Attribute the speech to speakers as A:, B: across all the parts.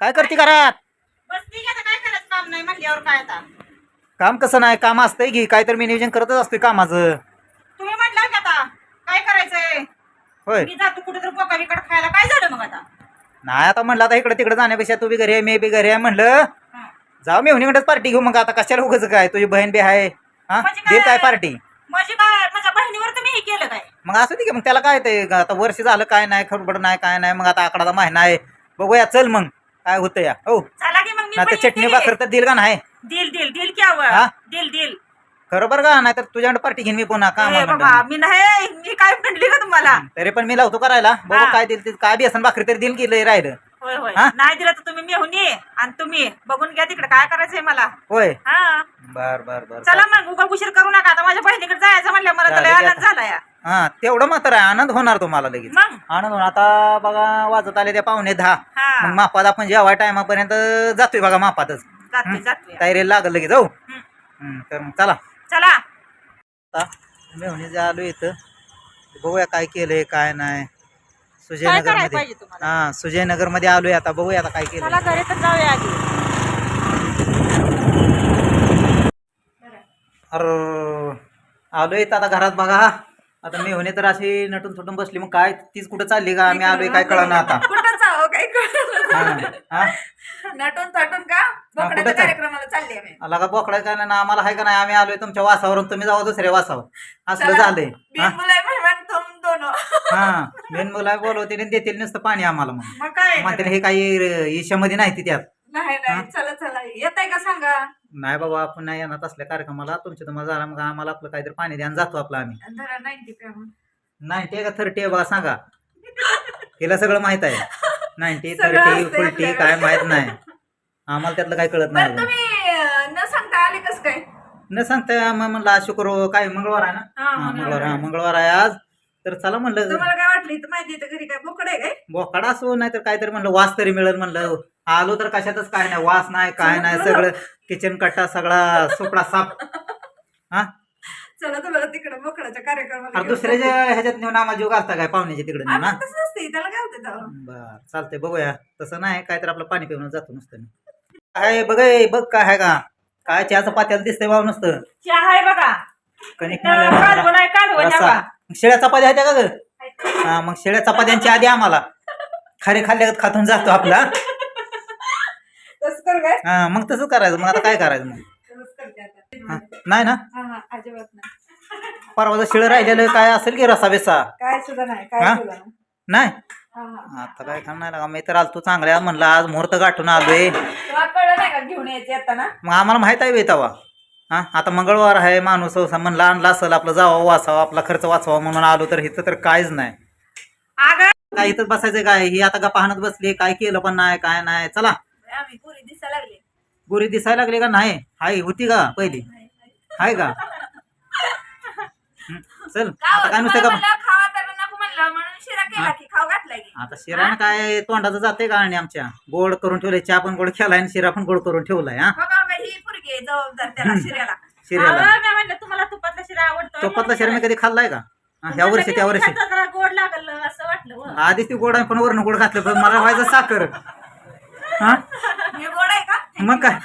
A: काय करते घरात?
B: काय करायचं काम नाही म्हणल्यावर काय आता?
A: काम कसं नाही काम असतंय की काहीतरी मी नियोजन करतच असतोय कामाचं.
B: तुम्ही म्हटलं की आता काय करायचंय?
A: होय.
B: मी जातो कुठेतरी खायला. काय झालं मग आता?
A: नाही आता म्हणलं आता इकडे तिकडे जाण्यापेक्षा तू बी घरी आहे मी बी घरी आहे म्हणलं.
B: हं.
A: जाऊ मी इकडेच पार्टी घेऊ मग आता. कशाला उगाच काय? तुझी बहीण बी आहे. हा?
B: म्हणजे
A: दे
B: काय?
A: पार्टी.
B: म्हणजे काय? माझ्या बहिणीवर तुम्ही हे केलं काय?
A: मग असू दे की मग त्याला काय ते आता वर्ष झालं काय नाही खडबड नाही काय नाही मग आता आकडाचा महिना आहे. बघूया चल मग. काय होतं या? हो.
B: चला की मग मी
A: तर चटणी. भाकर तर देईल का नाही?
B: दिल दिल दिल की
A: हा?
B: आवं दिल दिल.
A: खरं बरं का? नाही तर तुझ्याकडे पार्टी घेईन मी पुन्हा
B: ए बाबा मी नाही मी काय म्हणली का तुम्हाला?
A: तरी पण मी लावतो करायला.
B: हा.
A: काय दिल ते काय बी असं भाकरी तरी दिल की लय राहिलं.
B: होय होय.
A: हा?
B: नाही दिलं तर तुम्ही मेहून ये आणि तुम्ही बघून घ्या तिकडे काय करायचंय मला.
A: होय.
B: हा.
A: बर बर बर.
B: चला मग उगा उशीर करू नका. आता माझ्या बहिणीकडे जायचं म्हणलं मला
A: झालं
B: त्याला
A: की
B: आनंद
A: आता.
B: झाला या
A: हा तेवढं मात्र आहे. आनंद होणार तुम्हाला लगेच.
B: मग?
A: आनंद होणार. आता बघा वाजत आले त्या पाहुणे दहा.
B: हा.
A: मग मापात आपण जेव्हा टायमापर्यंत जातोय बघा मापातच.
B: जातोय जातोय.
A: तयारीला लागल लगेच जाऊ
B: हं.
A: हं, तर मग चला.
B: चला.
A: आता मेहुणी जे आलो इथं. बघूया काय केलंय काय नाही.
B: काय
A: सुजयनगर
B: करायला
A: मध्ये
B: पाहिजे तुम्हाला?
A: हा सुजयनगरमध्ये आलोय आता. बघूया आता काय केलं
B: चला घरी तर जाऊया आधी.
A: अरे आलोय इथं आता घरात बघा. आता मेहुणी तर अशी नटून थुटून बसली मग काय तीच कुठं चालली का? आम्ही आलोय काय कळणार आता?
C: कुठं जावं काही कळलं?
A: हा, हा.
C: नटून तटून का?
A: कुठं?
C: कार्यक्रमाला चालली आम्ही.
A: आला का बोकडा काय नाही ना आम्हाला आहे का नाही आम्ही आलोय तुमच्या वासावरून तुम्ही जावा दुसऱ्या वासावर. असलं
C: चला,
A: झालंय. हा?
C: बिन मुलाय मेहमान तुम दोन.
A: हा मेन मुला बोलवतील आणि देतील नुसतं पाणी आम्हाला मग
B: मग काय
A: म्हणतील हे काही ईशामध्ये नाही ती त्यात.
C: नाही नाही चला चला. येत आहे का सांगा?
A: नाही बाबा आपण नाही येणार असल्या कार्यक्रमाला. तुमच्या तुम्हाला झाला मग आम्हाला आपलं काहीतरी पाणी द्या आणि जातो आपलं आम्ही.
C: धरा नाईन्टी प्यामून
A: नाईन्टी आहे का थर्टी आहे बघा सांगा. हिला सगळं माहीत आहे. नाईन्टी
C: सगळं
A: थर्टी
C: असतंय
A: फोर्टी
C: आपल्याकडे.
A: काय माहीत नाही. आम्हाला त्यातलं काही कळत नाही
C: बरं
A: अजून.
C: तुम्ही अं, न सांगता आले कस काय?
A: न सांगता मग म्हणलं आज शुक्र काय मंगळवार आहे ना?
B: हा,
A: हा,
B: मंगळवार
A: मंगळवार हा मंगळवार आहे आज. तर चला म्हणलं
C: तुम्हाला काय वाटलं? इथं माहिती घरी काय बोकड आहे काय?
A: बोकाडा असो नाही तर काहीतरी म्हणलं वास तरी मिळेल म्हणलं. आलो तर कशातच काय नाही वास नाही काय नाही सगळं किचन कट्टा सगळा सोपडा साफ हा?
C: चला तुम्हाला तिकडे बोकडाच्या कार्यक्रमाला
A: अरे
C: घेऊन
A: दुसऱ्याच्या ह्याच्यात नेऊन आम्हाला जीव घालता काय पाहुण्याच्या तिकडे नेऊन
C: आम्ही
A: ना
C: तसं असते त्याला काय होतं तेव्हा?
A: बर चालतंय बघूया. तसं नाही काय तर आपलं पाणी पिऊन जातो नुसतं मी. काय बघ बघ काय आहे का? काय चहाचं पात्याला दिसतंय भाऊ नुसतं.
B: चहा आहे बघा.
A: कणिक
B: इथं कालवण आहे, कालवण आहे
A: रस्सा.
B: बा.
A: मग शेळ्या चपात्या आहेत का ग? हा मग शेळ्या चपात्यांच्या आधी आम्हाला. खारे खाल्ल्यागत खातून जातो आपला.
C: तसं करू काय?
A: हा मग तसंच करायचं. मग आता काय करायचं मग?
C: तसंच करते आता.
A: हा, नाही ना?
C: हा हा अजिबात नाही.
A: परवाचं शिळ राहिलेलं काय असेल की रसा बेसा?
C: काय सुद्धा नाही
A: हा?
C: काय सुद्धा नाही.
A: नाही?
C: हा हा.
A: आता काय करणार? लागा मी तर आलतो चांगल्या म्हणलं आज मुहूर्त गाठून आलोय.
C: तुला कळलं नाही का घेऊन यायचे आता ना?
A: मग आम्हाला माहीत आहे बेतावा हा? आता मंगळवार आहे माणूस असा म्हणला आणला असेल आपलं जावं वाचावं आपला खर्च वाचवा म्हणून आलो तर इथं तर काहीच नाही.
B: अगं
A: काय इथंच बसायचं काय? ही आता गप्पा हाणत बसली काय केलं पण नाही काय नाही. चला.
C: आम्ही पुरी दिसायला लागले.
A: गोरी दिसायला लागली का? नाही. हाय होती का पहिली? हाय का? हं, चल आता काय नुसतं का
C: खावा तर नको म्हणलं म्हणून शिरा केला की खाऊ घातलाय की.
A: आता शिरानं काय तोंडाचं जाते का आणि आमच्या? गोड करून ठेवलंय चहा पण गोड केलाय आणि शिरा पण गोड करून ठेवलाय हा?
C: बघा ही जबाबदार त्याला शिऱ्याला.
A: शिऱ्याला.
B: अहो, मी म्हणलं तुम्हाला तुपातला शिरा आवडतो.
A: चोपातला शिरा मी कधी खाल्लाय का? हा, ह्या वर्षी त्या वर्षी.
B: जरा गोड लागल असं वाटलं हो.
A: आधी ती गोड आहे पण वरण गोड घातलं पण मला व्हायचं साखर. हा?
C: हे गोड आहे का?
A: मग काय?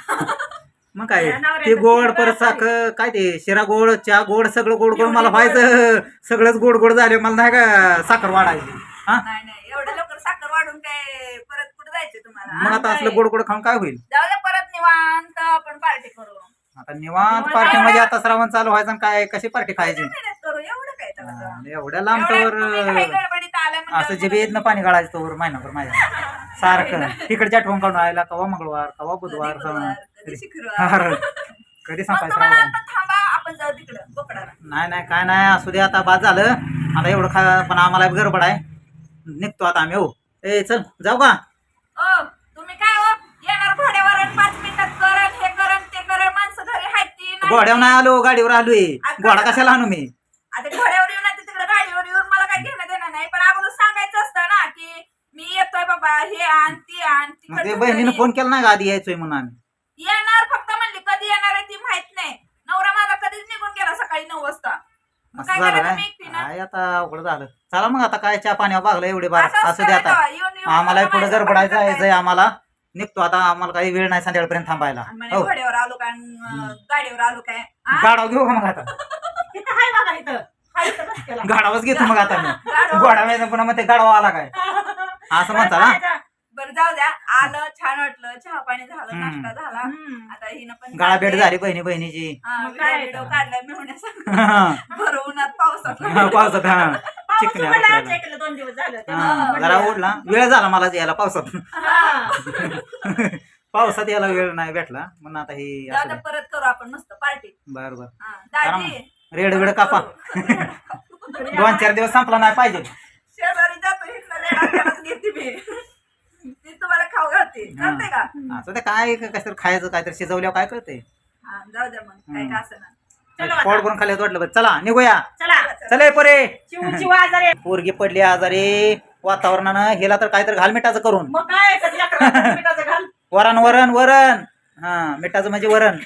A: मग काय? ते गोड परत साखर काय ते शिरा गोड चहा गोड सगळं गोड गोड मला व्हायचं सगळंच गोड गोड झाले मला नाही का साखर वाढायची. हा?
C: नाही नाही एवढ्या लवकर साखर वाढून काय परत कुठे जायचं तुम्हाला?
A: मग आता असलं गोड गोड खाऊन काय होईल?
C: जाऊ निवांत आपण पार्टी करू.
A: आता निवांत पार्टी मध्ये आता श्रावण चालू व्हायचं आणि काय कशी पार्टी खायची?
C: मेहनत करू एवढं काय त्याला?
A: हा, एवढ्या लांब तर
C: तुम्ही काही गडबडीत आल्या
A: असं
C: म्हणजे
A: जे येत ना पाणी गाळायचं तोवर महिनाभर माझ्या सारखं. तिकडच्या आठवण काढून आयला कवा मंगळवार कवा बुधवार
C: कधी
A: कवा-
C: बुधवार,
A: कधी
C: कधी शुक्रवार.
A: हार. कधी
C: मग
A: संपायचं
C: तुम्हाला
A: राव?
C: आता थांबा आपण जाऊ तिकडं बोकडाला.
A: नाही नाही काय नाही असू दे आता बाद झालं. आता एवढं खा पण आम्हाला बी गडबड आहे. निघतो आता आम्ही हो. ए चल जाऊ का?
C: ओ घोड्यावर नाही
A: आलो गाडीवर आलोय. घोडा कशाला आणू मी?
C: आता घोड्यावर येऊन नाही तिकडे गाडीवर येऊन मला काही घेणं देणं नाही. पण अगोदर सांगायचं असतं ना की मी येतोय बाबा हे आण ती आण
A: मग ते
C: तिकडचं
A: बहिणीनं
C: घरी.
A: फोन केला नाही का? आधी यायचोय म्हणून आम्ही.
C: येणार फक्त म्हणली कधी येणार आहे ती माहीत नाही. नवरा माझा कधीच निघून गेला सकाळी नऊ वाजता. मग
A: असं
C: काय
A: झालं
C: करायचं
A: काय?
C: मी एकटीनं?
A: काय आता अवघड झालं. चला मग आता काय चहा पाण्यावर भागलं एवढे बार.
C: असं
A: असू दे आता. आम्हाला पुढे गडबडायचं जायचंय आम्हाला. निघतो आता आम्हाला काही वेळ नाही संध्याकाळपर्यंत थांबायला.
C: म्हणे
A: हो.
C: घोड्यावर आलो काय अं, गाडीवर आलो काय? आ?
A: गाडाव घेऊ का मग आता?
B: इथं हाय बघा इथं. हाय इथं बसलेला.
A: गाडावच घेतो मग आता मी.
C: गाढव.
A: गोडा पुन्हा मग ते गाडावा आला काय? असं म्हणता ना?
C: बरं जाऊ द्या. आलं छान वाटलं. चहा पाणी झालं
A: हम्म.
C: नाश्ता झाला.
B: हम्म.
C: आता हिनं पण
A: गाळा भेट. झाली बहिणी बहिणीची.
C: हा,
B: मग काय
C: व्हिडिओ
A: हा,
C: भर उन्हात पावसात
A: पावसात हा. आपल्याला.
B: इकडे दोन दिवस झाले.
A: हा, जरा. ओढला वेळ झाला मला यायला पावसात. पावसात यायला वेळ नाही भेटला. म्हणून आता हे
C: जाऊ
A: असं
C: द्या परत करू आपण मस्त पार्टी.
A: बर बर.
C: दाजी.
A: रेड वेड कापा. दोन चार दिवस संपला नाही पाहिजे.
C: शेजारी जातो इथलं रेडा त्यालाच घेते मी. ती तुम्हाला खाऊ घालते. चालते का?
A: असं ते काय कसं खायचं काहीतरी शिजवल्यावर काय कळतंय?
C: हा जाऊ द्या मग. काय का असं ना.
A: पोट भरून खाली वाटलं बरं. चला निघूया.
B: चला.
A: चले परे.
B: आजारी.
A: पोरगी पडली आजारी. वातावरणानं हिला तर काहीतरी घाल मिठाचं करून.
B: मग काय कधी लेकराला मिठाचं घाल.
A: वरण वरण वरण. हा मिठाचं म्हणजे वरण.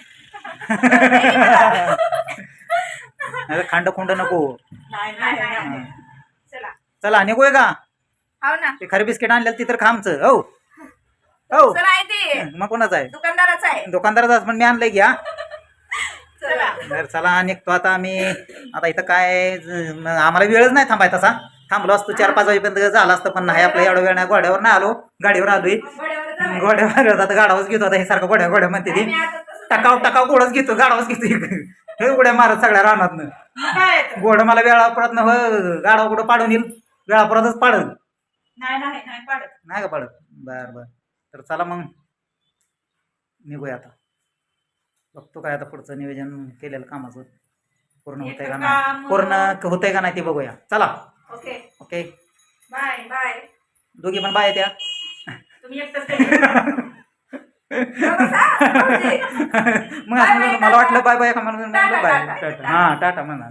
A: खांड खुंड नको.
B: नाही नाही नाही. चला.
A: चला निघूया का?
C: हो ना.
A: ते खरे बिस्किट आणलेलं ती तर खामचं. हो. हो.
C: चला आहे ते.
A: मग कोणाचं आहे?
C: दुकानदाराच आहे.
A: दुकानदाराचाच पण मी आणलंय घ्या तर चला निघतो आता आम्ही. आता इथं काय आम्हाला वेळच नाही थांबाय तसा थांबलो असतो चार पाच वाजेपर्यंत झालं असतं पण नाही आपलं एवढा वेळ नाही. घोड्यावर नाही आलो गाडीवर आलोय.
C: घोड्यावर
A: आता गाडावच घेतो आता हे सारखं घोड्या घोड्या म्हणते ती. टकाव टकाव घोडच घेतो गाडावच घेतो. हे उड्या मारत सगळ्या
B: तर.
A: घोडं मला वेळापुरात हो गाडा कुठं पाडून येईल? वेळापुरातच पाडल
B: नाही नाही नाही पाडत.
A: नाही का पाडत? बर बर. तर चला मग निघूया आता. बघतो काय आता पुढचं नियोजन केलेलं कामाचं. पूर्ण होतंय का नाही? पूर्ण होतंय का नाही ते बघूया. चला.
C: ओके.
A: ओके.
B: Bye
C: bye.
A: दोघी पण बाय त्या
B: तुम्ही
A: मग मला वाटलं बाय बाय का म्हणून बाय. हा टाटा म्हणा.